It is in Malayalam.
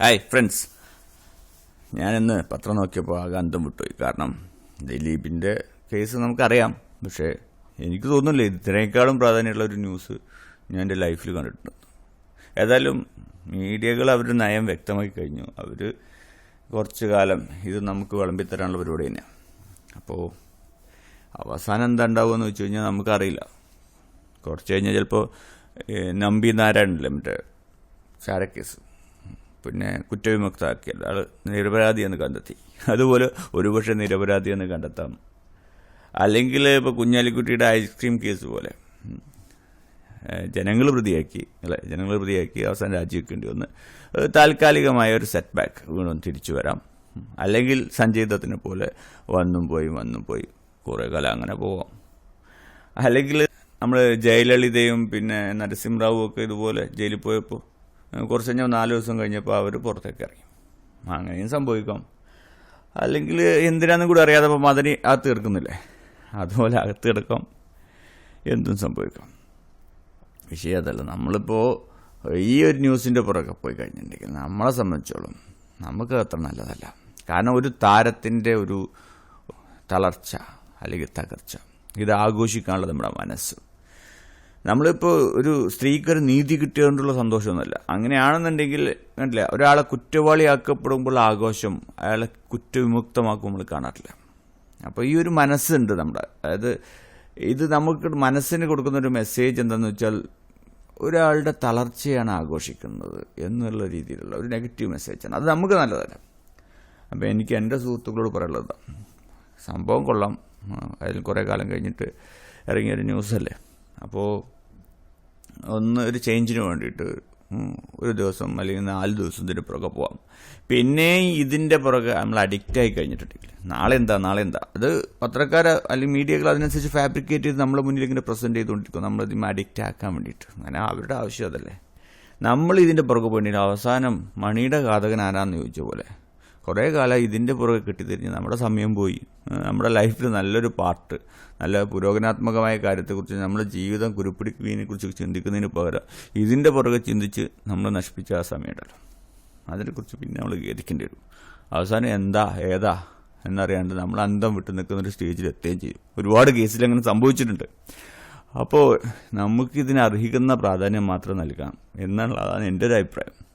ഹായ് ഫ്രണ്ട്സ് ഞാനിന്ന് പത്രം നോക്കിയപ്പോൾ ആകെ അന്തം വിട്ടുപോയി. കാരണം ദിലീപിന്റെ കേസ് നമുക്കറിയാം. പക്ഷേ എനിക്ക് തോന്നുന്നില്ല ഇതിനേക്കാളും പ്രാധാന്യമുള്ള ഒരു ന്യൂസ് ഞാൻ എന്റെ ലൈഫിൽ കണ്ടിട്ടുണ്ട്. ഏതായാലും മീഡിയകൾ അവരുടെ നയം വ്യക്തമാക്കി കഴിഞ്ഞു. അവർ കുറച്ച് കാലം ഇത് നമുക്ക് വിളമ്പിത്തരാനുള്ള പരിപാടി തന്നെയാണ് അപ്പോൾ അവസാനം എന്താ ഉണ്ടാവുമെന്ന് വെച്ച് കഴിഞ്ഞാൽ നമുക്കറിയില്ല. കുറച്ച് കഴിഞ്ഞാൽ ചിലപ്പോൾ നമ്പി നാരായണല്ലേ മറ്റേ ചാരക്കേസ്? പിന്നെ കുറ്റവിമുക്തമാക്കിയല്ലോ ആൾ നിരപരാധിയെന്ന് കണ്ടെത്തി. അതുപോലെ ഒരുപക്ഷെ നിരപരാധിയെന്ന് കണ്ടെത്താം. അല്ലെങ്കിൽ ഇപ്പോൾ കുഞ്ഞാലിക്കുട്ടിയുടെ ഐസ്ക്രീം കേസ് പോലെ. ജനങ്ങൾ പ്രതിയാക്കി. അല്ലെ ജനങ്ങൾ പ്രതിയാക്കി അവസാനം രാജിവെക്കേണ്ടി വന്ന്. താൽക്കാലികമായ ഒരു സെറ്റ് ബാക്ക് വീണ്ടും തിരിച്ചു വരാം. അല്ലെങ്കിൽ സഞ്ജയ് ദത്തിനെ പോലെ വന്നും പോയി വന്നും പോയി. കുറേ കാലം അങ്ങനെ പോവാം. അല്ലെങ്കിൽ നമ്മൾ ജയലളിതയും പിന്നെ നരസിംഹറാവും ഒക്കെ ഇതുപോലെ ജയിലിൽ പോയപ്പോൾ കുറച്ച് കഴിഞ്ഞാൽ നാല് ദിവസം കഴിഞ്ഞപ്പോൾ അവർ പുറത്തേക്ക് ഇറങ്ങി. അങ്ങനെയും സംഭവിക്കാം. അല്ലെങ്കിൽ എന്തിനാന്നും കൂടി അറിയാതെ അപ്പോൾ മദനി അകത്ത് കിടക്കുന്നില്ലേ അതുപോലെ അകത്ത് കിടക്കാം. എന്തും സംഭവിക്കാം. വിഷയം അതല്ല. നമ്മളിപ്പോൾ ഈ ഒരു ന്യൂസിന്റെ പുറകെ പോയി കഴിഞ്ഞിട്ടുണ്ടെങ്കിൽ നമ്മളെ സംബന്ധിച്ചോളം നമുക്ക് അത്ര നല്ലതല്ല. കാരണം ഒരു താരത്തിന്റെ ഒരു തളർച്ച അല്ലെങ്കിൽ തകർച്ച ഇത് ആഘോഷിക്കാനുള്ള നമ്മുടെ മനസ്സ്. നമ്മളിപ്പോൾ ഒരു സ്ത്രീക്ക് ഒരു നീതി കിട്ടിയതുകൊണ്ടുള്ള സന്തോഷമൊന്നുമല്ല. അങ്ങനെയാണെന്നുണ്ടെങ്കിൽ കണ്ടില്ല ഒരാളെ കുറ്റവാളിയാക്കപ്പെടുമ്പോൾ ആഘോഷം അയാളെ കുറ്റവിമുക്തമാക്കും നമ്മൾ കാണാറില്ല. അപ്പോൾ ഈ ഒരു മനസ്സുണ്ട് നമ്മുടെ. അതായത് ഇത് നമുക്ക് മനസ്സിന് കൊടുക്കുന്ന ഒരു മെസ്സേജ് എന്താണെന്ന് വെച്ചാൽ ഒരാളുടെ തളർച്ചയാണ് ആഘോഷിക്കുന്നത് എന്നുള്ള രീതിയിലുള്ള ഒരു നെഗറ്റീവ് മെസ്സേജാണ് അത് നമുക്ക് നല്ലതല്ല. അപ്പോൾ എനിക്ക് എന്റെ സുഹൃത്തുക്കളോട് പറയാനുള്ളത് സംഭവം കൊള്ളാം. അതിൽ കുറേ കാലം കഴിഞ്ഞിട്ട് ഇറങ്ങിയൊരു ന്യൂസല്ലേ അപ്പോൾ ഒന്ന് ഒരു ചേഞ്ചിന് വേണ്ടിയിട്ട് ഒരു ദിവസം അല്ലെങ്കിൽ നാല് ദിവസം ഇതിന്റെ പുറകെ പോവാം. പിന്നെ ഇതിന്റെ പുറകെ നമ്മൾ അഡിക്റ്റ് ആയി കഴിഞ്ഞിട്ടുണ്ടെങ്കിൽ നാളെ എന്താ നാളെ എന്താ? അത് പത്രക്കാർ അല്ലെങ്കിൽ മീഡിയകൾ അതിനനുസരിച്ച് ഫാബ്രിക്കേറ്റ് ചെയ്ത് നമ്മളെ മുന്നിൽ ഇങ്ങനെ പ്രസന്റ് ചെയ്തുകൊണ്ടിരിക്കും. നമ്മൾ ഇതിന് അഡിക്റ്റ് ആക്കാൻ വേണ്ടിയിട്ട്. അങ്ങനെ അവരുടെ ആവശ്യം അതല്ലേ. നമ്മൾ ഇതിന്റെ പുറകെ പോയിട്ടുണ്ടെങ്കിൽ അവസാനം മണിയുടെ ഘാതകൻ ആരാന്ന് ചോദിച്ച പോലെ കുറേ കാലം ഇതിന്റെ പുറകെ കെട്ടിത്തിരിഞ്ഞ് നമ്മുടെ സമയം പോയി. നമ്മുടെ ലൈഫിൽ നല്ലൊരു പാർട്ട് നല്ല പുരോഗനാത്മകമായ കാര്യത്തെക്കുറിച്ച് നമ്മുടെ ജീവിതം കുരുപ്പിടിക്കുന്നതിനെ കുറിച്ച് ചിന്തിക്കുന്നതിന് പകരം ഇതിന്റെ പുറകെ ചിന്തിച്ച് നമ്മൾ നശിപ്പിച്ച ആ സമയമുണ്ടല്ലോ. അതിനെക്കുറിച്ച് പിന്നെ നമ്മൾ ഖേദിക്കേണ്ടി വരും. അവസാനം എന്താ ഏതാ എന്നറിയാണ്ട് നമ്മൾ അന്തം വിട്ട് നിൽക്കുന്ന ഒരു സ്റ്റേജിൽ എത്തുകയും ചെയ്യും. ഒരുപാട് കേസിൽ അങ്ങനെ സംഭവിച്ചിട്ടുണ്ട്. അപ്പോൾ നമുക്കിതിന് അർഹിക്കുന്ന പ്രാധാന്യം മാത്രം നൽകാം എന്നുള്ളതാണ് എന്റെ ഒരു അഭിപ്രായം.